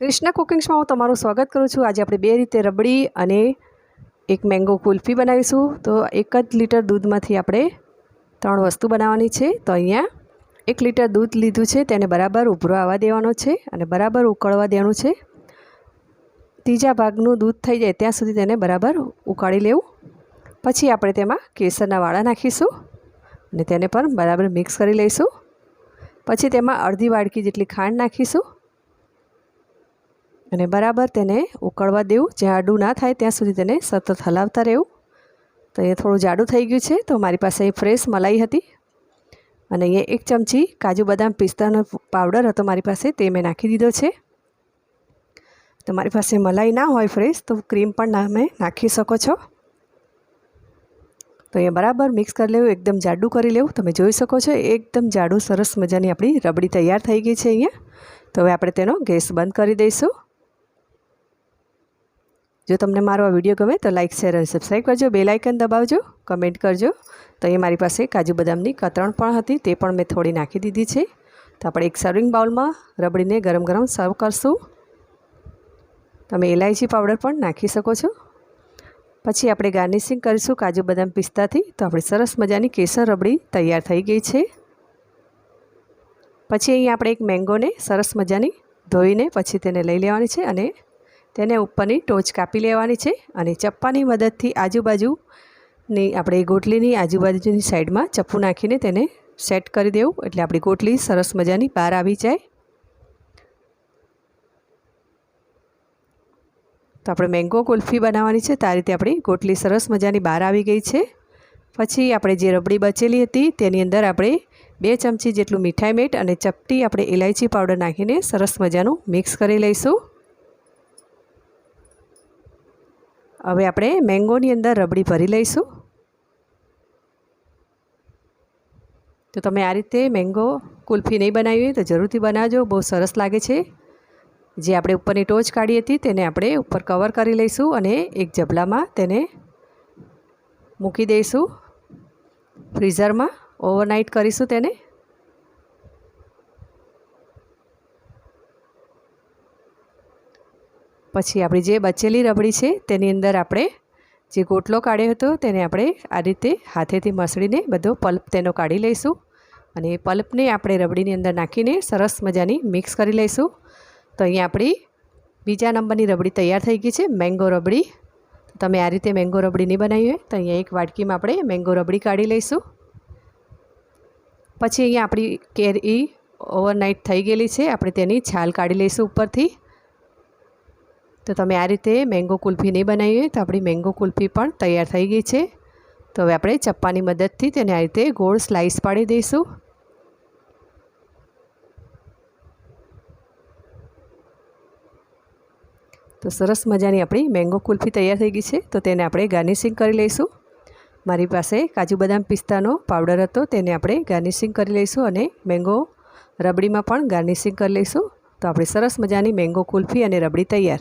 કૃષ્ણા કુકિંગ્સમાં હું તમારું સ્વાગત કરું છું. આજે આપણે બે રીતે રબડી અને એક મેંગો કુલ્ફી બનાવીશું. તો એક જ લીટર દૂધમાંથી આપણે ત્રણ વસ્તુ બનાવવાની છે. તો અહીંયા એક લીટર દૂધ લીધું છે. તેને બરાબર ઉભરો આવવા દેવાનો છે અને બરાબર ઉકળવા દેવાનું છે. ત્રીજા ભાગનું દૂધ થઈ જાય ત્યાં સુધી તેને બરાબર ઉકાળી લેવું. પછી આપણે તેમાં કેસરના વાળા નાખીશું અને તેને પણ બરાબર મિક્સ કરી લઈશું. પછી તેમાં અડધી વાડકી જેટલી ખાંડ નાખીશું. અને બરાબર તેને ઉકળવા દેવું. જ્યાં આડું ના થાય ત્યાં સુધી તેને સતત હલાવતા રહેવું. તો એ થોડું જાડું થઈ ગયું છે, તો મારી પાસે એ ફ્રેશ મલાઈ હતી. અને અહીંયા એક ચમચી કાજુ બદામ પિસ્તાનો પાવડર હતો મારી પાસે, તે મેં નાખી દીધો છે. તો મારી પાસે મલાઈ ના હોય ફ્રેશ, તો ક્રીમ પણ તમે નાખી શકો છો. તો અહીંયા બરાબર મિક્સ કરી લેવું, એકદમ જાડું કરી લેવું. તમે જોઈ શકો છો, એકદમ જાડું સરસ મજાની આપણી રબડી તૈયાર થઈ ગઈ છે અહીંયા. તો હવે આપણે તેનો ગેસ બંધ કરી દઈશું. જો તમને મારો આ વીડિયો ગમે તો લાઇક શેર અને સબસ્ક્રાઈબ કરજો. બે લાઇકન દબાવજો કમેન્ટ કરજો. તો એ મારી પાસે કાજુ બદામની કતરણ પણ હતી, તે પણ મેં થોડી નાખી દીધી છે. તો આપણે એક સર્વિંગ બાઉલમાં રબડીને ગરમ ગરમ સર્વ કરશું. તમે ઇલાયચી પાવડર પણ નાખી શકો છો. પછી આપણે ગાર્નિશિંગ કરીશું કાજુ બદામ પિસ્તાથી. તો આપણી સરસ મજાની કેસર રબડી તૈયાર થઈ ગઈ છે. પછી અહીં આપણે એક મેંગોને સરસ મજાની ધોઈને પછી તેને લઈ લેવાની છે અને તેને ઉપરની ટોચ કાપી લેવાની છે અને ચપ્પાની મદદથી આજુબાજુની આપણે ગોટલીની આજુબાજુની સાઈડમાં ચપ્પુ નાખીને તેને સેટ કરી દેવું એટલે આપણી ગોટલી સરસ મજાની બહાર આવી જાય. તો આપણે મેંગો કુલ્ફી બનાવવાની છે, તો રીતે આપણી ગોટલી સરસ મજાની બહાર આવી ગઈ છે. પછી આપણે જે રબડી બચેલી હતી તેની અંદર આપણે બે ચમચી જેટલું મીઠાઈ મીઠ અને ચપટી આપણે ઇલાયચી પાવડર નાખીને સરસ મજાનું મિક્સ કરી લઈશું. હવે આપણે મેંગોની અંદર રબડી ભરી લઈશું. તો તમે આ રીતે મેંગો કુલ્ફી નહીં બનાવી હોય તો જરૂરથી બનાવજો, બહુ સરસ લાગે છે. જે આપણે ઉપરની ટોચ કાઢી હતી તેને આપણે ઉપર કવર કરી લઈશું અને એક જબલામાં તેને મૂકી દઈશું. ફ્રીઝરમાં ઓવરનાઇટ કરીશું તેને. પછી આપણી જે બચેલી રબડી છે, તેની અંદર આપણે જે ગોટલો કાઢ્યો હતો, તેને આપણે આ રીતે હાથેથી મસળીને બધો પલ્પ તેનો કાઢી લઈશું અને એ પલ્પને આપણે રબડીની અંદર નાખીને સરસ મજાની મિક્સ કરી લઈશું. તો અહીંયા આપણી બીજા નંબરની રબડી તૈયાર થઈ ગઈ છે, મેંગો રબડી. તમે આ રીતે મેંગો રબડી નહીં બનાવી હોય, તો અહીંયા એક વાટકીમાં આપણે મેંગો રબડી કાઢી લઈશું. પછી અહીંયા આપણી કેરી ઓવરનાઇટ થઈ ગયેલી છે, આપણે તેની છાલ કાઢી લઈશું ઉપરથી. તો તમે આ રીતે મેંગો કુલ્ફી નહીં બનાવી તો આપણી મેંગો કુલ્ફી પણ તૈયાર થઈ ગઈ છે. તો હવે આપણે ચપ્પાની મદદથી તેને આ રીતે ગોળ સ્લાઈસ પાડી દઈશું. તો સરસ મજાની આપણી મેંગો કુલ્ફી તૈયાર થઈ ગઈ છે. તો તેને આપણે ગાર્નિશિંગ કરી લઈશું. મારી પાસે કાજુ બદામ પિસ્તાનો પાવડર હતો. તેને આપણે ગાર્નિશિંગ કરી લઈશું અને મેંગો રબડીમાં પણ ગાર્નિશિંગ કરી લઈશું. તો આપણી સરસ મજાની મેંગો કુલ્ફી અને રબડી તૈયાર.